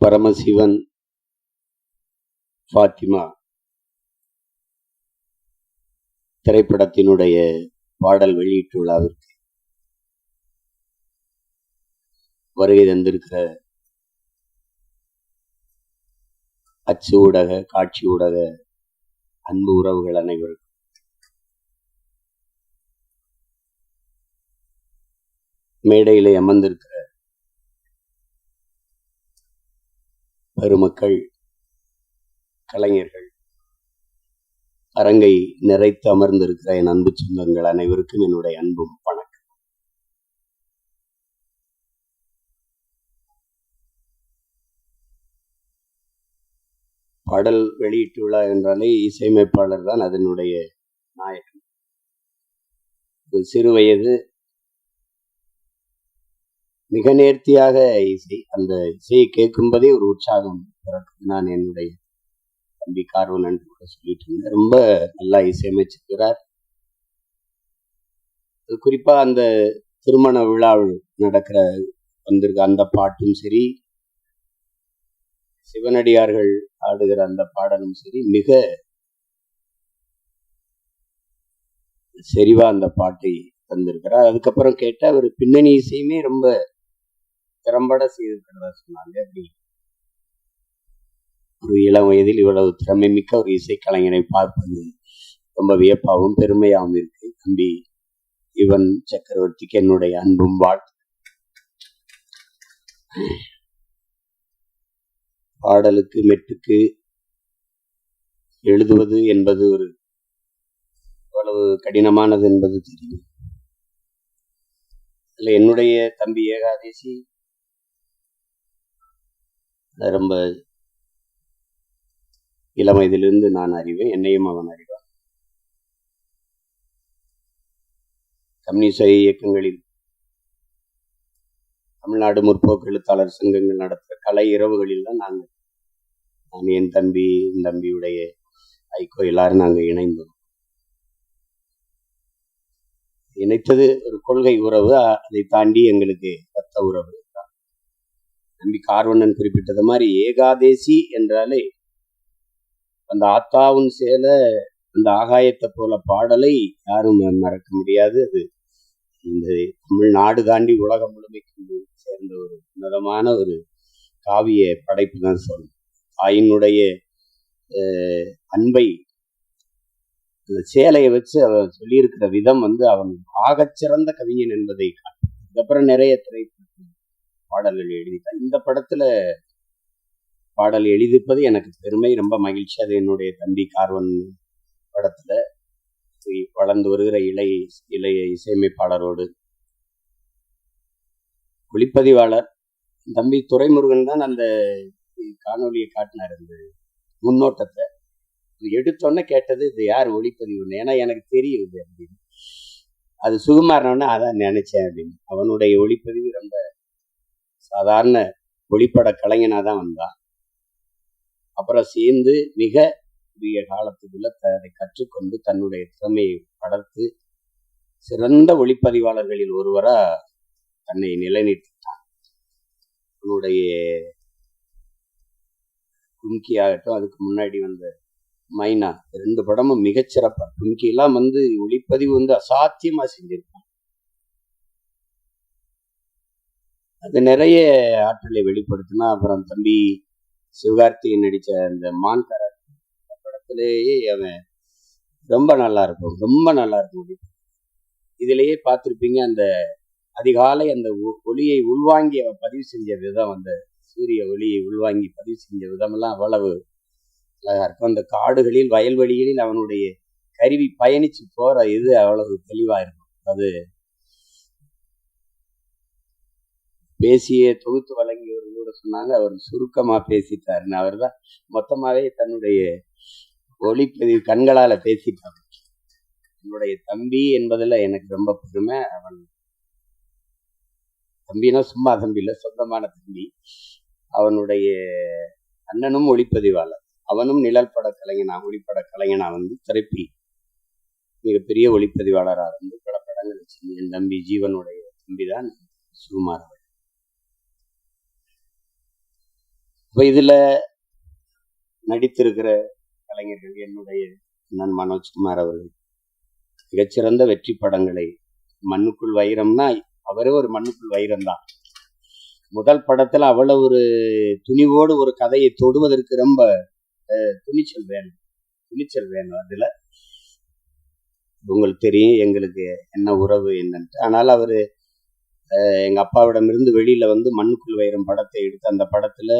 பரமசிவன் ஃபாத்திமா திரைப்படத்தினுடைய பாடல் வெளியீட்டு விழாவிற்கு வருகை தந்திருக்கிற அச்சு ஊடக காட்சி ஊடக அன்பு உறவுகள் அனைவருக்கும் மேடையிலே அமர்ந்திருக்கிற பெருமக்கள் கலைஞர்கள் அரங்கை நிறைத்து அமர்ந்திருக்கிற என் அன்பு சொந்தங்கள் அனைவருக்கும் என்னுடைய அன்பும் வணக்கம் பாடல் வெளியீட்டு விழா என்றாலே இசையமைப்பாளர் தான் அதனுடைய நாயகன். ஒரு சிறு வயது மிக நேர்த்தியாக இசை அந்த இசையை கேட்கும்போதே ஒரு உற்சாகம் பிறக்கும். நான் என்னுடைய தம்பி கார்வன் கூட சொல்லிட்டு இருந்தேன். ரொம்ப நல்லா இசையமைச்சிருக்கிறார் குறிப்பா அந்த திருமண விழாவில் நடக்கிற வந்திருக்க அந்த பாட்டும் சரி சிவனடியார்கள் ஆடுகிற அந்த பாடலும் சரி மிக செறிவா அந்த பாட்டை தந்திருக்கிறார். அதுக்கப்புறம் கேட்டால் அவர் பின்னணி இசையுமே ரொம்ப திறம்பட செய்திருக்கிறதா சொன்னாங்க. அப்படி ஒரு இளம் வயதில் இவ்வளவு திறமை மிக்க ஒரு இசைக்கலைஞனை பார்ப்பது ரொம்ப வியப்பாகவும் பெருமையாகவும் இருக்கு. தம்பி இவன் சக்கரவர்த்திக்கு என்னுடைய அன்பும் வாழ்த்து பாடலுக்கு மெட்டுக்கு எழுதுவது என்பது ஒரு எவ்வளவு கடினமானது என்பது தெரியும் அதுல என்னுடைய தம்பி ஏகாதேசி ரொம்ப இளம் வயதிலிருந்து நான் அறிவேன் என்னையும் அவன் அறிவான். கம்யூனிச இயக்கங்களில் தமிழ்நாடு முற்போக்கு எழுத்தாளர் சங்கங்கள் நடத்துகிற கலை இரவுகளில் தான் நாங்கள் நான் என் தம்பி என் தம்பியுடைய ஐக்கோ எல்லாரும் நாங்கள் இணைந்தோம். இணைத்தது ஒரு கொள்கை உறவு அதை தாண்டி எங்களுக்கு ரத்த உறவு. நம்பி கார்வண்ணன் குறிப்பிட்டது மாதிரி ஏகாதேசி என்றாலே அந்த ஆத்தாவும் சேல அந்த ஆகாயத்தை போல பாடலை யாரும் மறக்க முடியாது. அது இந்த தமிழ்நாடு தாண்டி உலகம் முழுமைக்கு சேர்ந்த ஒரு உன்னதமான ஒரு காவிய படைப்பு தான் சொல்லணும். தாயினுடைய அன்பை அந்த சேலையை வச்சு அவன் சொல்லியிருக்கிற விதம் வந்து அவன் ஆகச்சிறந்த கவிஞன் என்பதை அதுக்கப்புறம் நிறைய திரைப்பட பாடல்கள் எழுதிட்டேன். இந்த படத்துல பாடல் எழுதிப்பது எனக்கு பெருமை ரொம்ப மகிழ்ச்சி. அது என்னுடைய தம்பி கார்வன் படத்துல. வளர்ந்து வருகிற இளைய இளைய இசையமைப்பாளரோடு ஒளிப்பதிவாளர். தம்பி துரைமுருகன் தான் அந்த காணொலியை காட்டினார் அந்த முன்னோட்டத்தை. எடுத்தோன்னே கேட்டது இது யார் ஒளிப்பதிவு ஏன்னா எனக்கு தெரியுது அப்படின்னு. அது சுகுமாரனோடனே அதான் நினைச்சேன் அப்படின்னு. அவனுடைய ஒளிப்பதிவு ரொம்ப சாதாரண ஒளிப்பட கலைஞனாக தான் வந்தான். அப்புறம் சேர்ந்து மிக குறுகிய காலத்துக்குள்ள அதை கற்றுக்கொண்டு தன்னுடைய திறமையை வளர்த்து சிறந்த ஒளிப்பதிவாளர்களில் ஒருவரா தன்னை நிலைநிறுத்திட்டான் அவனுடைய கும்கி ஆகட்டும் அதுக்கு முன்னாடி வந்த மைனா ரெண்டு படமும் மிகச்சிறப்பா. கும்கி வந்து ஒளிப்பதிவு வந்து அசாத்தியமா செஞ்சிருக்கு. அது நிறைய ஆற்றலை வெளிப்படுத்தினா அப்புறம் தம்பி சிவகார்த்திகன் நடித்த அந்த மான் படத்திலேயே அவன் ரொம்ப நல்லா இருக்கும் ரொம்ப நல்லா இருக்கும். இதுலேயே பார்த்துருப்பீங்க அந்த அதிகாலை அந்த ஒளியை உள்வாங்கி அவன் பதிவு செஞ்ச விதம் அந்த சூரிய ஒளியை உள்வாங்கி பதிவு செஞ்ச விதமெல்லாம் அவ்வளவு அழகாக இருக்கும். அந்த காடுகளில் வயல்வெளிகளில் அவனுடைய கருவி பயணித்து போகிற இது அவ்வளவு தெளிவாக இருக்கும். அது பேசிய தொகுத்து வழங்கியவர் கூட சொன்னாங்க. அவர் சுருக்கமா பேசிட்டாருன்னு அவர் தான் மொத்தமாவே தன்னுடைய ஒளிப்பதிவு கண்களால பேசிட்டார் என்னுடைய தம்பி என்பதுல எனக்கு ரொம்ப பெருமை. அவன் தம்பினா சும்மா தம்பி இல்லை சொந்தமான தம்பி. அவனுடைய அண்ணனும் ஒளிப்பதிவாளர். அவனும் நிழல் பட கலைஞனா ஒளிப்பட கலைஞனா வந்து திரைப்பி. மிகப்பெரிய ஒளிப்பதிவாளராக வந்து பல படங்கள் என் தம்பி ஜீவனுடைய தம்பி தான் சுகுமார் இப்போ இதில் நடித்திருக்கிற கலைஞர்கள் என்னுடைய நான் மனோஜ்குமார் அவர்கள். மிகச்சிறந்த வெற்றி படங்களை மண்ணுக்குள் வைரம்னா அவரே ஒரு மண்ணுக்குள் வைரம் தான் முதல் படத்துல அவ்வளவு ஒரு துணிவோடு ஒரு கதையை தொடுவதற்கு ரொம்ப துணிச்சல் வேணும். துணிச்சல் வேணும் அதுல. உங்களுக்கு தெரியும் எங்களுக்கு என்ன உறவு என்னன்ட்டு. ஆனால் அவரு எங்கள் எங்க அப்பாவிடமிருந்து வெளியில வந்து மண்ணுக்குள் வைரம் படத்தை எடுத்து அந்த படத்துல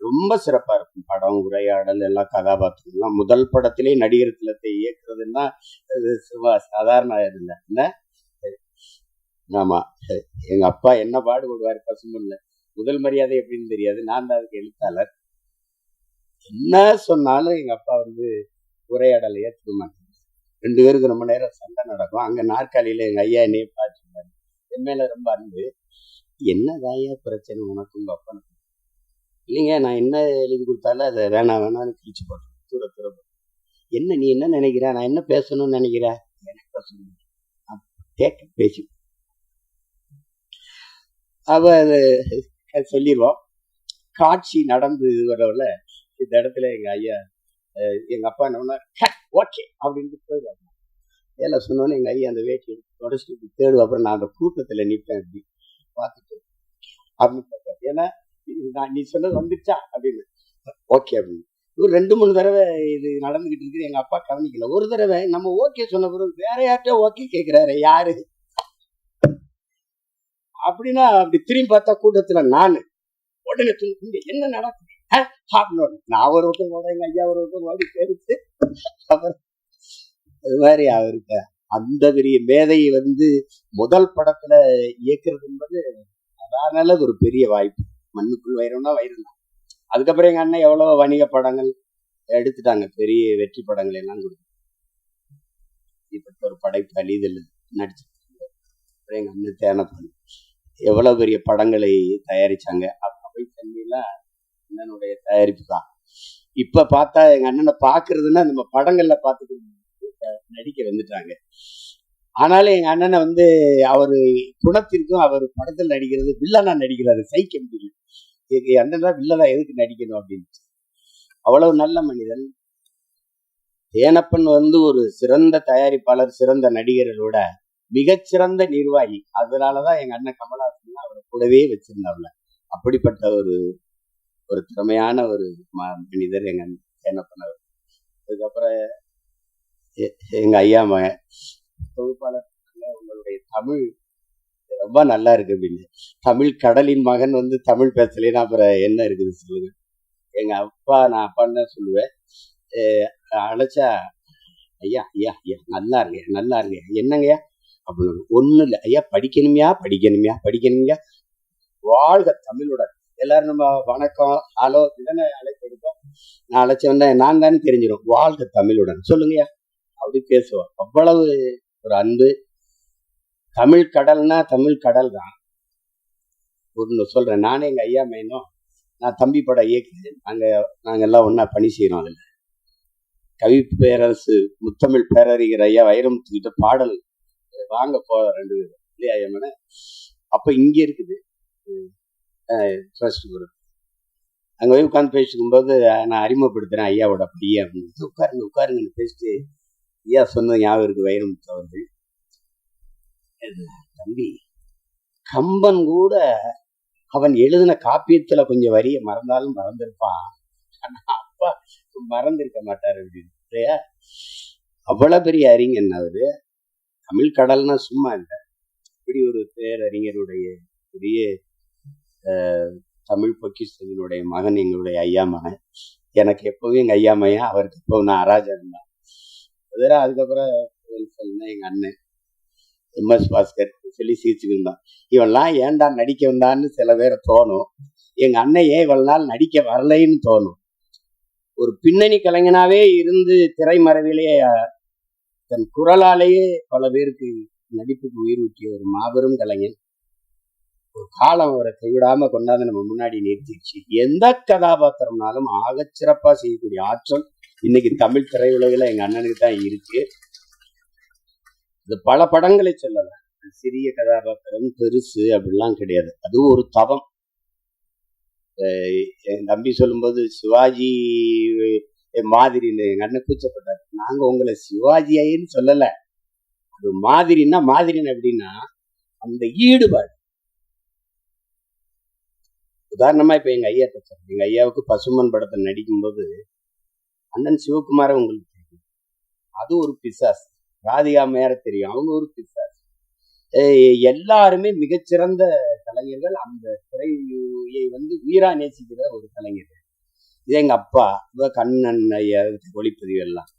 ரொம்ப சிறப்பா இருக்கும். படம் உரையாடல் எல்லா கதாபாத்திரம் எல்லாம் முதல் படத்திலே நடிகர் திலத்தை இயக்குறதுன்னா சாதாரண இல்லை. என்ன? ஆமா. எங்க அப்பா என்ன பாடுபடுவார் பசுமல்ல முதல் மரியாதை எப்படின்னு தெரியாது. நான் தான் அதுக்கு எழுத்தாளர். என்ன சொன்னாலும் எங்க அப்பா வந்து உரையாடலை ஏற்றுக்க மாட்டாங்க ரெண்டு பேருக்கு ரொம்ப நேரம் சண்டை நடக்கும். அங்க நாற்காலியில எங்க ஐயா என்னைய பார்த்துருந்தாரு என் மேல ரொம்ப அன்பு. என்னதாயா பிரச்சனை உனக்கும் அப்பனுக்கும்? இல்லைங்க நான் என்ன எழுதி கொடுத்தாலும் அதை வேணாம் வேணாம்னு கிழிச்சு போடுறேன் தூர தூர என்ன நீ என்ன நினைக்கிற? நான் என்ன பேசணும்னு நினைக்கிற? எனக்கு சொல்லுங்க நான் கேட்க பேசி. அவ அது சொல்லிடுவோம் காட்சி நடந்து வரவுல இந்த இடத்துல எங்கள் ஐயா எங்கள் அப்பா என்ன ஓகே அப்படின்ட்டு போயிடுவாங்க வேலை சொன்னோன்னே எங்கள் ஐயா அந்த வேட்டி தொடச்சிட்டு தேடுவா அப்புறம் நான் அந்த கூட்டத்தில் நிற்பேன் அப்படி பார்த்துட்டு. அப்படின்னு பார்ப்பாரு. ஏன்னா இதுதான் நீ சொன்னது வந்துச்சா அப்படின்னு. ஓகே அப்படின்னு. ஒரு ரெண்டு மூணு தடவை இது நடந்துகிட்டு இருக்குது. எங்க அப்பா கவனிக்கல. ஒரு தடவை நம்ம ஓகே சொன்ன பிறகு வேற யார்கிட்ட ஓகே கேட்கிறாரு யாரு? அப்படின்னா அப்படி திரும்பி பார்த்தா கூட்டத்துல நானு. உடனே துணி- என்ன நடக்குது? நான் ஒரு ஒருத்தர் ஓட எங்க ஐயா ஒரு ஒருத்தர் ஓடி பேருக்கு அப்புறம் அது மாதிரி அவருக்கு அந்த பெரிய மேதையை வந்து முதல் படத்துல இயக்குறது என்பது அதனால அது ஒரு பெரிய வாய்ப்பு. மண்ணுக்குள் வைரம்னா வைரம் தான். அதுக்கப்புறம் எங்க அண்ணன் எவ்வளவு வணிக படங்கள் எடுத்துட்டாங்க. பெரிய வெற்றி படங்கள் எல்லாம் கொடுத்து. இப்ப ஒரு படைப்பு அழிதல் நடிச்சு அப்புறம் எங்க அண்ணன் தேனப்பன் எவ்வளவு பெரிய படங்களை தயாரிச்சாங்க. அவை தண்ணியெல்லாம் அண்ணனுடைய தயாரிப்பு தான். இப்ப பார்த்தா எங்க அண்ணனை பாக்குறதுன்னா நம்ம படங்கள்ல பார்த்துட்டு நடிக்க வந்துட்டாங்க. ஆனாலும் எங்க அண்ணனை வந்து அவர் குணத்திற்கும் அவர் படத்தில் நடிக்கிறது வில்லனா நடிக்கிறாரு. சைக்க முடியல எங்கள் அண்ணன் தான் வில்லனா எதுக்கு நடிக்கணும் அப்படின்னு அவ்வளவு நல்ல மனிதன். தேனப்பன் வந்து ஒரு சிறந்த தயாரிப்பாளர் சிறந்த நடிகர்களோட மிகச்சிறந்த நிர்வாகி. அதனாலதான் எங்க அண்ணன் கமலஹாசன் அவரை கூடவே வச்சிருந்தாப்ல அப்படிப்பட்ட ஒரு ஒரு திறமையான ஒரு ம- மனிதர் எங்க அண்ணன் தேனப்பன் அவர் அதுக்கப்புறம் எங்க ஐயா மகன் தொகுப்பாளர் உங்களுடைய தமிழ் ரொம்ப நல்லா இருக்கு அப்படின்னு. தமிழ் கடலின் மகன் வந்து தமிழ் பேசலைன்னா அப்புறம் என்ன இருக்குது சொல்லுங்க. எங்க அப்பா நான் அப்பான்னு தான் சொல்லுவேன். அழைச்சா ஐயா ஐயா ஐயா நல்லா இருங்க நல்லா இருங்க. என்னங்கய்யா? அப்படின்னு. ஒண்ணும் இல்லை ஐயா படிக்கணுமையா படிக்கணுமையா படிக்கணுமையா. வாழ்க தமிழுடன் எல்லாரும் நம்ம வணக்கம் ஹலோ இதனை அழைப்பு எடுப்போம் நான் அழைச்ச வந்தா நான் தானே தெரிஞ்சிடும். வாழ்க தமிழுடன் சொல்லுங்கய்யா அப்படி பேசுவோம். அவ்வளவு ஒரு அன்பு. தமிழ் கடல்னா தமிழ் கடல் தான் ஒன்று சொல்றேன் நானே எங்க ஐயா மேனும் நான் தம்பி படம் இயக்குறேன் நாங்கள் நாங்கள் எல்லாம் ஒன்றா பணி செய்யறோம் அதுல. கவி பேரரசு முத்தமிழ் பேரறிஞர் ஐயா வைரமுத்துக்கிட்ட பாடல் வாங்க போகிற ரெண்டு பேரும் இல்லையா ஐயம்மன அப்போ இங்கே இருக்குது. ட்ரஸ்ட் குரூப் அங்க போய் உட்காந்து பேசிக்கும்போது நான் அறிமுகப்படுத்துறேன் ஐயாவோட பையன் அப்படின்னு. உட்காருங்க உட்காருங்கன்னு பேசிட்டு ஐயா சொன்னது ஞாபகம் இருக்கு வைரமுத்து அவர்கள். தம்பி கம்பன் கூட அவன் எழுதின காப்பியத்துல கொஞ்சம் வரிய மறந்தாலும் மறந்திருப்பான். அப்பா மறந்திருக்க மாட்டாரு அப்படின்னு. இல்லையா? அவ்வளவு பெரிய அறிஞன் அவரு. தமிழ் கடல்னா சும்மா இல்லை. இப்படி ஒரு பேரறிஞருடைய பெரிய அஹ், தமிழ் பொக்கிஷத்தினுடைய மகன் எங்களுடைய ஐயா மகன். எனக்கு எப்பவும் எங்க ஐயா மையா அவருக்கு எப்பவும் நான் அராஜகம் தான் வேற அதுக்கப்புறம் சொன்னா எங்க அண்ணன். எம்எஸ் பாஸ்கர் சொல்லி சிரிச்சுட்டு இருந்தான். இவன்லாம் ஏன்டா நடிக்க வந்தான்னு சில பேரை தோணும். எங்க அண்ணன் ஏன் இவ்வளவு நாள் நடிக்க வரலைன்னு தோணும். ஒரு பின்னணி கலைஞனாவே இருந்து திரைமறைவிலே தன் குரலாலேயே பல பேருக்கு நடிப்புக்கு உயிர் ஊற்றிய ஒரு மாபெரும் கலைஞன். ஒரு காலம் அவரை கைவிடாம கொண்டாந்து நம்ம முன்னாடி நிறுத்திடுச்சு. எந்த கதாபாத்திரம்னாலும் ஆகச் சிறப்பா செய்யக்கூடிய ஆற்றல் இன்னைக்கு தமிழ் திரையுலகில் எங்க அண்ணனுக்கு தான் இருக்கு. இது பல படங்களை சொல்லலாம். சிறிய கதாபாத்திரம் பெருசு அப்படிலாம் கிடையாது. அது ஒரு தவம். என் தம்பி சொல்லும்போது சிவாஜி மாதிரின்னு எங்க அண்ணன் கூச்சப்பட்டார். நாங்க உங்களை சிவாஜியாயின்னு சொல்லல. அது மாதிரின்னா மாதிரின்னு எப்படின்னா அந்த ஈடுபாடு. உதாரணமா இப்ப எங்க ஐயா எங்க ஐயாவுக்கு பசுமன் படத்தை நடிக்கும்போது அண்ணன் சிவகுமார உங்களுக்கு தெரியும். அது ஒரு பிசாஸ் ராதிகா மேர தெரியும். அவங்க ஒரு பிசாஸ் எல்லாருமே மிகச்சிறந்த கலைஞர்கள். அந்த திரையை வந்து உயிரா நேசிக்கிற ஒரு கலைஞர். இது எங்க அப்பா இவ கண்ணன் ஐயா ஒளிப்பதிவு எல்லாம்.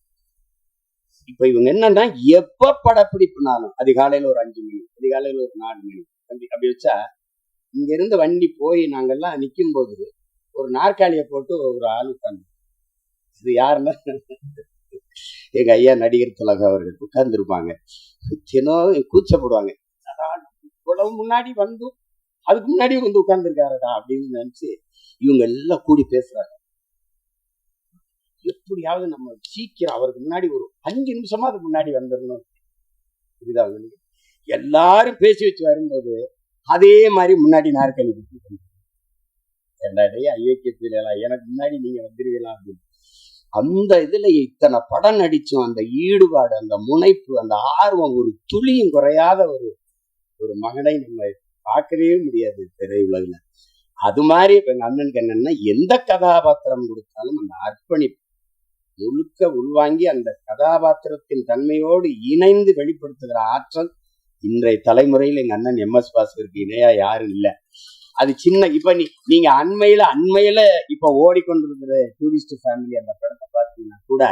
இப்ப இவங்க என்னன்னா எப்ப படப்பிடிப்புனாலும் அதிகாலையில ஒரு அஞ்சு மணி அதிகாலையில ஒரு நாலு மணி அப்படி அப்படி வச்சா இங்க இருந்து வண்டி போய் நாங்கெல்லாம் நிக்கும் போது ஒரு நாற்காலியை போட்டு ஒரு ஆள் உட்காந்து இது யாருன்னா? எங்க ஐயா நடிகர் திலக அவர்கள் உட்கார்ந்துருப்பாங்க. தினம் கூச்சப்படுவாங்க. அதான் இவ்வளவு முன்னாடி வந்தும் அதுக்கு முன்னாடி வந்து உட்கார்ந்துருக்காரடா அப்படின்னு நினைச்சு இவங்க எல்லாம் கூடி பேசுறாங்க. எப்படியாவது நம்ம சீக்கிரம் அவருக்கு முன்னாடி ஒரு அஞ்சு நிமிஷமா அதுக்கு முன்னாடி வந்துடணும். புரியுதா எல்லாரும் பேசி வச்சு வரும்போது அதே மாதிரி முன்னாடி நாற்காலி என்னடைய ஐயோக்கிய எனக்கு முன்னாடி நீங்க வந்துருவீங்களா அப்படின்னு. அந்த இதுல இத்தனை படம் நடிச்சும் அந்த ஈடுபாடு அந்த முனைப்பு அந்த ஆர்வம் ஒரு துளியும் குறையாத ஒரு ஒரு மகனை நம்ம பார்க்கவே முடியாது திரையுலகில். அது மாதிரி இப்ப எங்க அண்ணனுக்கு என்னன்னா எந்த கதாபாத்திரம் கொடுத்தாலும் அந்த அர்ப்பணிப்பு முழுக்க உள்வாங்கி அந்த கதாபாத்திரத்தின் தன்மையோடு இணைந்து வெளிப்படுத்துகிற ஆற்றல் இன்றைய தலைமுறையில் எங்க அண்ணன் எம் எஸ் பாஸ்கருக்கு இணையா யாரும் இல்லை. அது சின்ன இப்ப நீ நீங்க அண்மையில அண்மையில இப்ப ஓடிக்கொண்டிருக்கிற டூரிஸ்ட் ஃபேமிலி அந்த படத்தை பார்த்தீங்கன்னா கூட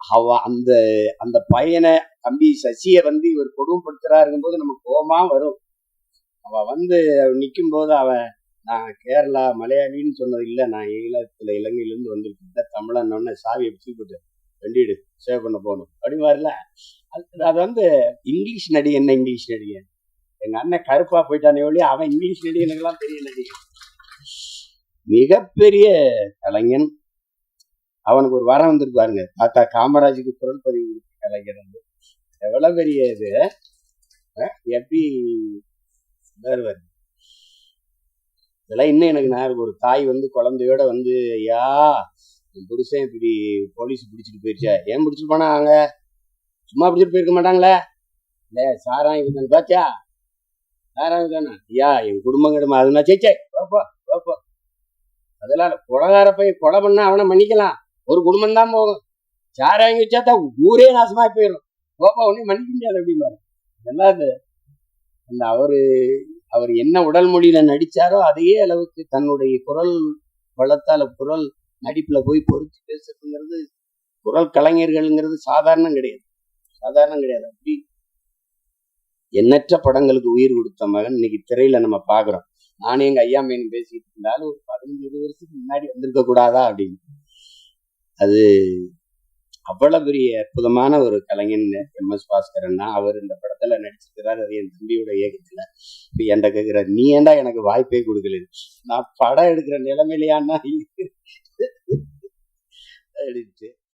அவ அந்த அந்த பையனை தம்பி சசியை வந்து இவர் கொடுமைப்படுத்துறாருங்கும் போது நமக்கு கோபமா வரும். அவ வந்து நிற்கும் போது அவன் நான் கேரளா மலையாளின்னு சொன்னது இல்லை நான் ஈழத்துல இலங்கையிலேருந்து வந்திருக்கேன். தமிழன்னு சாவியை பிடிச்சி போட்டு சேவ் பண்ண போகணும். அப்படிமாரில அது அது வந்து இங்கிலீஷ் நடிகை என்ன இங்கிலீஷ் நடிகன் எங்க அண்ணன் கருப்பா போயிட்டானே ஒழிய அவன் இங்கிலீஷ் நடிகனுக்கெல்லாம் பெரிய நடிகன் மிகப்பெரிய கலைஞன். அவனுக்கு ஒரு வரம் வந்திருக்கு பாருங்க. தாத்தா காமராஜுக்கு குரல் பதிவு கலைஞர் வந்து. எவ்வளவு பெரிய இது எப்படி வருவார்? இதெல்லாம் இன்னும் எனக்கு நான் ஒரு தாய் வந்து குழந்தையோட வந்து ஐயா என் புருஷன் இப்படி போலீஸ் பிடிச்சிட்டு போயிடுச்சா ஏன் பிடிச்சிட்டு போனாங்க? சும்மா பிடிச்சிட்டு போயிருக்க மாட்டாங்களே? இல்லை சாரா இவங்க பாத்தியா? சாரா ஐயா என் குடும்பம் கிடமா அதுனா சேச்சே பாப்பா பாப்பா அதெல்லாம் கொலகார போய் கொலை பண்ணா அவனை மன்னிக்கலாம். ஒரு குடும்பம் தான் போகும். சாராங்க வச்சா ஊரே நாசமா போயிடும். பாப்பா உடனே மன்னிக்க முடியாது அப்படின்னு நல்லா அந்த அவரு அவர் என்ன உடல் மொழியில நடிச்சாரோ அதே அளவுக்கு தன்னுடைய குரல் வளத்தால குரல் நடிப்புல போய் பொறிச்சு பேசுறதுங்கிறது குரல் கலைஞர்கள்ங்கிறது சாதாரணம் கிடையாது. சாதாரணம் கிடையாது. அப்படி எண்ணற்ற படங்களுக்கு உயிர் கொடுத்த மகன் இன்னைக்கு திரையில நம்ம பாக்குறோம். நானும் எங்க ஐயா மீன் பேசிட்டு இருந்தாலும் ஒரு பதினஞ்சு இருபது வருஷத்துக்கு முன்னாடி வந்திருக்க கூடாதா அப்படின்னு. அது அவ்வளவு பெரிய அற்புதமான ஒரு கலைஞன் எம். எஸ். பாஸ்கரன் தான். அவர் இந்த படத்துல நடிச்சிருக்கிறார். அது என் தம்பியோட இயக்கத்துல. இப்ப என்கிட்ட கேட்கிறார் நீ ஏண்டா எனக்கு வாய்ப்பே கொடுக்கல? நான் படம் எடுக்கிற நிலைமையிலையான்னா அப்படின்ட்டு